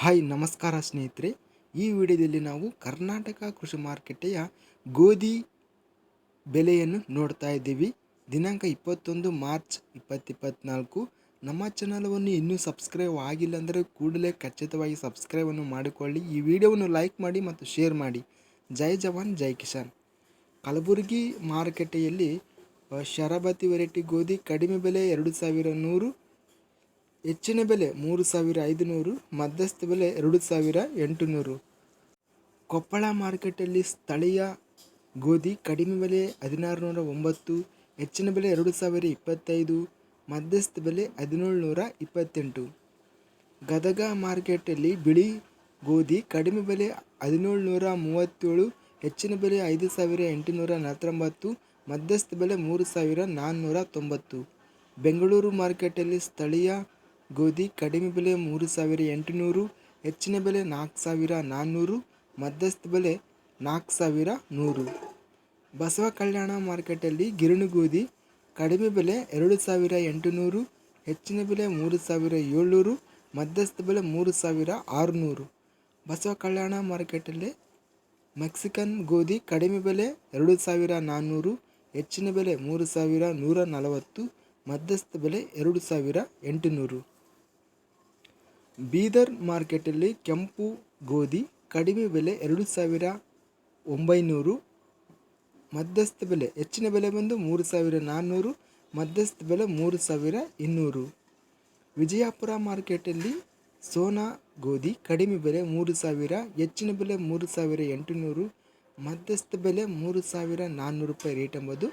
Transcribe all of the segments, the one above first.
Hi ನಮಸ್ಕಾರ ಸ್ನೇಹಿತರೆ. ಈ ವಿಡಿಯೋದಲ್ಲಿ ನಾವು ಕರ್ನಾಟಕ ಕೃಷಿ ಮಾರುಕಟ್ಟೆಯ ಗೋಧಿ ಬೆಲೆಯನ್ನು ನೋಡ್ತಾ ಇದ್ದೀವಿ. ದಿನಾಂಕ ಇಪ್ಪತ್ತೊಂದು ಮಾರ್ಚ್ ಇಪ್ಪತ್ತಿಪ್ಪತ್ನಾಲ್ಕು ನಮ್ಮ ಚಾನಲವನ್ನು ಇನ್ನೂ ಸಬ್ಸ್ಕ್ರೈಬ್ ಆಗಿಲ್ಲ ಅಂದರೆ ಕೂಡಲೇ ಖಚಿತವಾಗಿ ಸಬ್ಸ್ಕ್ರೈಬನ್ನು ಮಾಡಿಕೊಳ್ಳಿ. ಈ ವಿಡಿಯೋವನ್ನು ಲೈಕ್ ಮಾಡಿ ಮತ್ತು ಶೇರ್ ಮಾಡಿ. ಜೈ ಜವಾನ್, ಜೈ ಕಿಸಾನ್. ಕಲಬುರಗಿ ಮಾರುಕಟ್ಟೆಯಲ್ಲಿ ಶರಬತಿ ವೆರೈಟಿ ಗೋಧಿ ಕಡಿಮೆ ಬೆಲೆ ಎರಡು ಸಾವಿರ ನೂರು. ಹೆಚ್ಚಿನ ಬೆಲೆ ಮೂರು ಸಾವಿರ ಐದುನೂರು, ಮಧ್ಯಸ್ಥ ಬೆಲೆ ಎರಡು ಸಾವಿರ ಎಂಟುನೂರು. ಕೊಪ್ಪಳ ಮಾರ್ಕೆಟಲ್ಲಿ ಸ್ಥಳೀಯ ಗೋಧಿ ಕಡಿಮೆ ಬೆಲೆ ಹದಿನಾರು ನೂರ ಒಂಬತ್ತು, ಹೆಚ್ಚಿನ ಬೆಲೆ ಎರಡು ಸಾವಿರ ಇಪ್ಪತ್ತೈದು, ಮಧ್ಯಸ್ಥ ಬೆಲೆ ಹದಿನೇಳು ನೂರ ಇಪ್ಪತ್ತೆಂಟು. ಗದಗ ಮಾರ್ಕೆಟಲ್ಲಿ ಬಿಳಿ ಗೋಧಿ ಕಡಿಮೆ ಬೆಲೆ ಹದಿನೇಳು ನೂರ ಮೂವತ್ತೇಳು, ಹೆಚ್ಚಿನ ಬೆಲೆ ಐದು ಸಾವಿರ ಎಂಟುನೂರ ನಲವತ್ತೊಂಬತ್ತು, ಮಧ್ಯಸ್ಥ ಬೆಲೆ ಮೂರು ಸಾವಿರ ನಾನ್ನೂರ ತೊಂಬತ್ತು. ಬೆಂಗಳೂರು ಮಾರ್ಕೆಟಲ್ಲಿ ಸ್ಥಳೀಯ ಗೋಧಿ ಕಡಿಮೆ ಬೆಲೆ ಮೂರು ಸಾವಿರ ಎಂಟುನೂರು, ಹೆಚ್ಚಿನ ಬೆಲೆ ನಾಲ್ಕು ಸಾವಿರ ನಾನ್ನೂರು, ಮಧ್ಯಸ್ಥ ಬೆಲೆ ನಾಲ್ಕು ಸಾವಿರ ನೂರು. ಬಸವ ಕಲ್ಯಾಣ ಮಾರ್ಕೆಟಲ್ಲಿ ಗಿರಣಿ ಗೋಧಿ ಕಡಿಮೆ ಬೆಲೆ ಎರಡು ಸಾವಿರ ಎಂಟುನೂರು, ಹೆಚ್ಚಿನ ಬೆಲೆ ಮೂರು ಸಾವಿರ ಏಳ್ನೂರು, ಮಧ್ಯಸ್ಥ ಬೆಲೆ ಮೂರು ಸಾವಿರ ಆರುನೂರು. ಬಸವ ಕಲ್ಯಾಣ ಮಾರ್ಕೆಟಲ್ಲಿ ಮೆಕ್ಸಿಕನ್ ಗೋಧಿ ಕಡಿಮೆ ಬೆಲೆ ಎರಡು ಸಾವಿರ ನಾನ್ನೂರು, ಹೆಚ್ಚಿನ ಬೆಲೆ ಮೂರು ಸಾವಿರ ನೂರ ನಲವತ್ತು, ಮಧ್ಯಸ್ಥ ಬೆಲೆ ಎರಡು ಸಾವಿರ ಎಂಟುನೂರು. ಬೀದರ್ ಮಾರ್ಕೆಟಲ್ಲಿ ಕೆಂಪು ಗೋಧಿ, ಕಡಿಮೆ ಬೆಲೆ ಎರಡು ಸಾವಿರ ಒಂಬೈನೂರು, ಮಧ್ಯಸ್ಥ ಬೆಲೆ ಹೆಚ್ಚಿನ ಬೆಲೆ ಬಂದು ಮೂರು ಸಾವಿರ ನಾನ್ನೂರು, ಮಧ್ಯಸ್ಥ ಬೆಲೆ ಮೂರು ಸಾವಿರ ಇನ್ನೂರು. ವಿಜಯಪುರ ಮಾರ್ಕೆಟಲ್ಲಿ ಸೋನಾ ಗೋಧಿ, ಕಡಿಮೆ ಬೆಲೆ ಮೂರು ಸಾವಿರ, ಹೆಚ್ಚಿನ ಬೆಲೆ ಮೂರು ಸಾವಿರ ಎಂಟುನೂರು, ಮಧ್ಯಸ್ಥ ಬೆಲೆ ಮೂರು ಸಾವಿರ ನಾನ್ನೂರು ರೂಪಾಯಿ ರೇಟ್ ಎಂಬುದು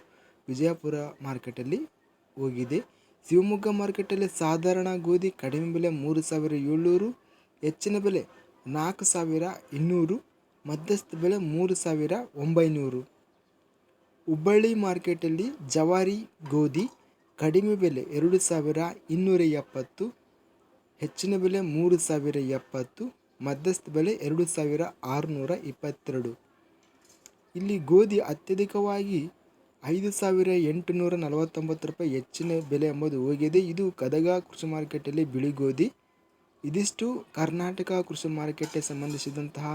ವಿಜಯಪುರ ಮಾರ್ಕೆಟಲ್ಲಿ ಹೋಗಿದೆ. ಶಿವಮೊಗ್ಗ ಮಾರ್ಕೆಟಲ್ಲಿ ಸಾಧಾರಣ ಗೋಧಿ ಕಡಿಮೆ ಬೆಲೆ ಮೂರು ಸಾವಿರ ಏಳ್ನೂರು, ಹೆಚ್ಚಿನ ಬೆಲೆ ನಾಲ್ಕು ಸಾವಿರ ಇನ್ನೂರು, ಮಧ್ಯಸ್ಥ ಬೆಲೆ ಮೂರು ಸಾವಿರ ಒಂಬೈನೂರು. ಹುಬ್ಬಳ್ಳಿ ಮಾರ್ಕೆಟಲ್ಲಿ ಜವಾರಿ ಗೋಧಿ ಕಡಿಮೆ ಬೆಲೆ ಎರಡು ಸಾವಿರ ಇನ್ನೂರ ಎಪ್ಪತ್ತು, ಹೆಚ್ಚಿನ ಬೆಲೆ ಮೂರು ಸಾವಿರ ಎಪ್ಪತ್ತು, ಮಧ್ಯಸ್ಥ ಬೆಲೆ ಎರಡು ಸಾವಿರ ಆರುನೂರ ಇಪ್ಪತ್ತೆರಡು. ಇಲ್ಲಿ ಗೋಧಿ ಅತ್ಯಧಿಕವಾಗಿ ಐದು ಸಾವಿರ ಎಂಟುನೂರ ನಲವತ್ತೊಂಬತ್ತು ರೂಪಾಯಿ ಹೆಚ್ಚಿನ ಬೆಲೆ ಎಂಬುದು ಹೋಗಿದೆ. ಇದು ಗದಗ ಕೃಷಿ ಮಾರ್ಕೆಟಲ್ಲಿ ಬಿಳಿ ಗೋಧಿ ಇದಿಷ್ಟು ಕರ್ನಾಟಕ ಕೃಷಿ ಮಾರ್ಕೆಟ್ಗೆ ಸಂಬಂಧಿಸಿದಂತಹ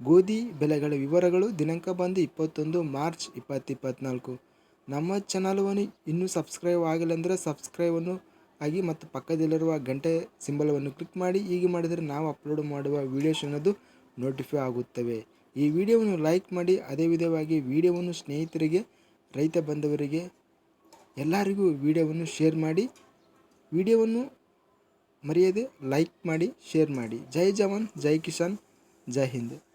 ಗೋಧಿ ಬೆಲೆಗಳ ವಿವರಗಳು ದಿನಾಂಕ ಬಂದು ಇಪ್ಪತ್ತೊಂದು ಮಾರ್ಚ್ ಇಪ್ಪತ್ತಿಪ್ಪತ್ನಾಲ್ಕು. ನಮ್ಮ ಚಾನಲವನ್ನು ಇನ್ನೂ ಸಬ್ಸ್ಕ್ರೈಬ್ ಆಗಿಲ್ಲ ಅಂದರೆ ಸಬ್ಸ್ಕ್ರೈಬನ್ನು ಆಗಿ ಮತ್ತು ಪಕ್ಕದಲ್ಲಿರುವ ಗಂಟೆ ಸಿಂಬಲವನ್ನು ಕ್ಲಿಕ್ ಮಾಡಿ. ಹೀಗೆ ಮಾಡಿದರೆ ನಾವು ಅಪ್ಲೋಡ್ ಮಾಡುವ ವೀಡಿಯೋಸ್ ಅನ್ನೋದು ನೋಟಿಫೈ ಆಗುತ್ತವೆ. ಈ ವಿಡಿಯೋವನ್ನು ಲೈಕ್ ಮಾಡಿ, ಅದೇ ವಿಧವಾಗಿ ವಿಡಿಯೋವನ್ನು ಸ್ನೇಹಿತರಿಗೆ ರೈತ ಬಂಧವರಿಗೆ ಎಲ್ಲರಿಗೂ ವಿಡಿಯೋವನ್ನು ಶೇರ್ ಮಾಡಿ, ವಿಡಿಯೋವನ್ನು ಮರೆಯದೆ ಲೈಕ್ ಮಾಡಿ ಶೇರ್ ಮಾಡಿ. ಜೈ ಜವಾನ್, ಜೈ ಕಿಸಾನ್, ಜೈ ಹಿಂದ್.